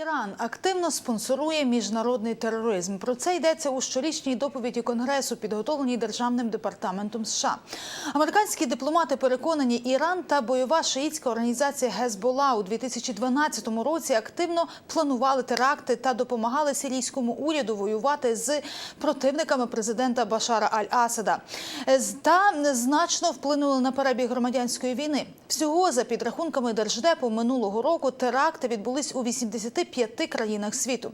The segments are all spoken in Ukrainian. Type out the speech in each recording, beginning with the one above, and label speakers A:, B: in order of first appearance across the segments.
A: Іран активно спонсорує міжнародний тероризм. Про це йдеться у щорічній доповіді Конгресу, підготовленій Державним департаментом США. Американські дипломати переконані, Іран та бойова шиїцька організація Гезбола у 2012 році активно планували теракти та допомагали сирійському уряду воювати з противниками президента Башара Аль-Асада. Та значно вплинули на перебіг громадянської війни. Всього за підрахунками держдепу минулого року теракти відбулись у 85 країнах світу.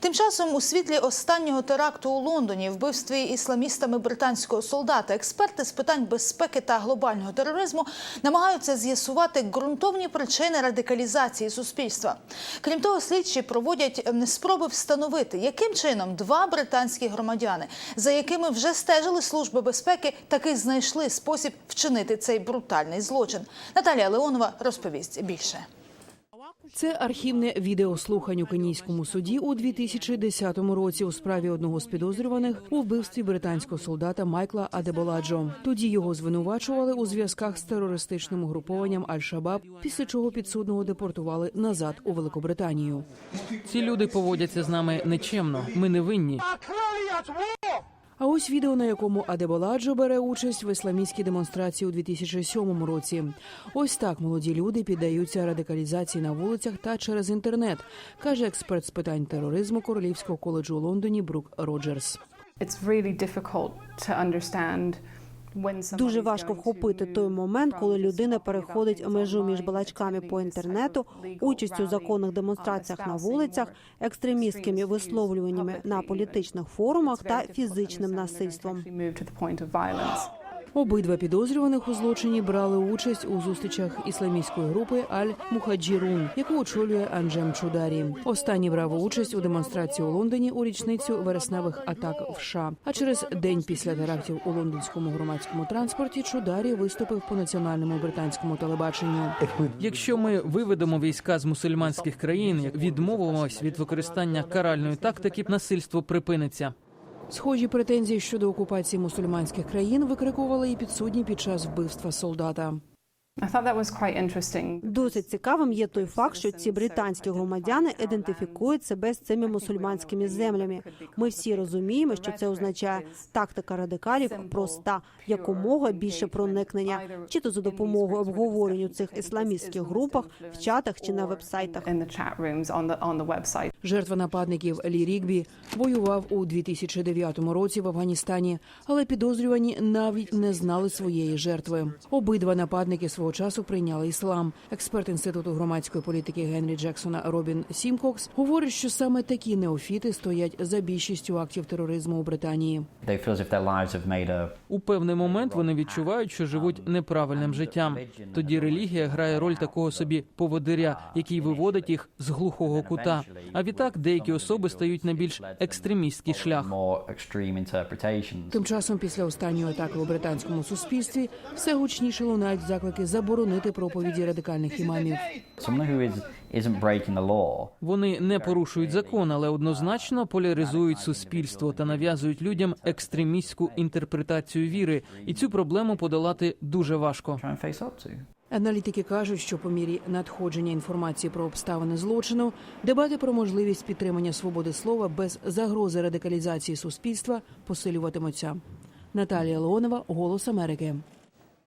A: Тим часом, у світлі останнього теракту у Лондоні, вбивстві ісламістами британського солдата, експерти з питань безпеки та глобального тероризму намагаються з'ясувати ґрунтовні причини радикалізації суспільства. Крім того, слідчі проводять ем, спроби встановити, яким чином два британські громадяни, за якими вже стежили служби безпеки, таки знайшли спосіб вчинити цей брутальний злочин. Наталія Леонова розповість більше.
B: Це архівне відеослухань у кенійському суді у 2010 році у справі одного з підозрюваних у вбивстві британського солдата Майкла Адеболаджо. Тоді його звинувачували у зв'язках з терористичним угрупованням Аль-Шабаб, після чого підсудного депортували назад у Великобританію.
C: Ці люди поводяться з нами нечемно. Ми не винні.
B: А ось відео, на якому Адеболаджо бере участь в ісламістській демонстрації у 2007 році. Ось так молоді люди піддаються радикалізації на вулицях та через інтернет, каже експерт з питань тероризму Королівського коледжу у Лондоні Брук Роджерс.
D: It's really difficult to understand
E: Дуже важко вхопити той момент, коли людина переходить межу між балачками по інтернету, участю в законних демонстраціях на вулицях, екстремістськими висловлюваннями на політичних форумах та фізичним насильством.
B: Обидва підозрюваних у злочині брали участь у зустрічах ісламістської групи Аль Мухаджірун, яку очолює Анджем Чударі. Останній брав участь у демонстрації у Лондоні у річницю вересневих атак в США. А через день після терактів у лондонському громадському транспорті Чударі виступив по національному британському телебаченню.
C: Якщо ми виведемо війська з мусульманських країн, відмовимось від використання каральної тактики, насильство припиниться.
B: Схожі претензії щодо окупації мусульманських країн викрикували і підсудні під час вбивства солдата.
D: I thought that was quite interesting.
E: Досить цікавим є той факт, що ці британські громадяни ідентифікують себе з цими мусульманськими землями. Ми всі розуміємо, що це означає тактика радикалів проста якомога більше проникнення, чи то за допомогою обговоренню цих ісламістських групах в чатах чи на вебсайтах.
B: Жертва нападників Лі Рігбі воював у 2009 році в Афганістані, але підозрювані навіть не знали своєї жертви. Обидва нападники свого часу прийняли іслам. Експерт інституту громадської політики Генрі Джексона Робін Сімкокс говорить, що саме такі неофіти стоять за більшістю актів тероризму у Британії.
F: They feel as if their lives have made a
C: У певний момент вони відчувають, що живуть неправильним життям. Тоді релігія грає роль такого собі поводиря, який виводить їх з глухого кута. А відтак деякі особи стають на більш екстремістський шлях.
B: Тим часом, після останньої атаки у британському суспільстві, все гучніше лунають заклики заборонити проповіді радикальних імамів.
C: Вони не порушують закон, але однозначно поляризують суспільство та нав'язують людям екстремістську інтерпретацію віри. І цю проблему подолати дуже важко.
B: Аналітики кажуть, що по мірі надходження інформації про обставини злочину, дебати про можливість підтримання свободи слова без загрози радикалізації суспільства посилюватимуться. Наталія Леонова, Голос Америки.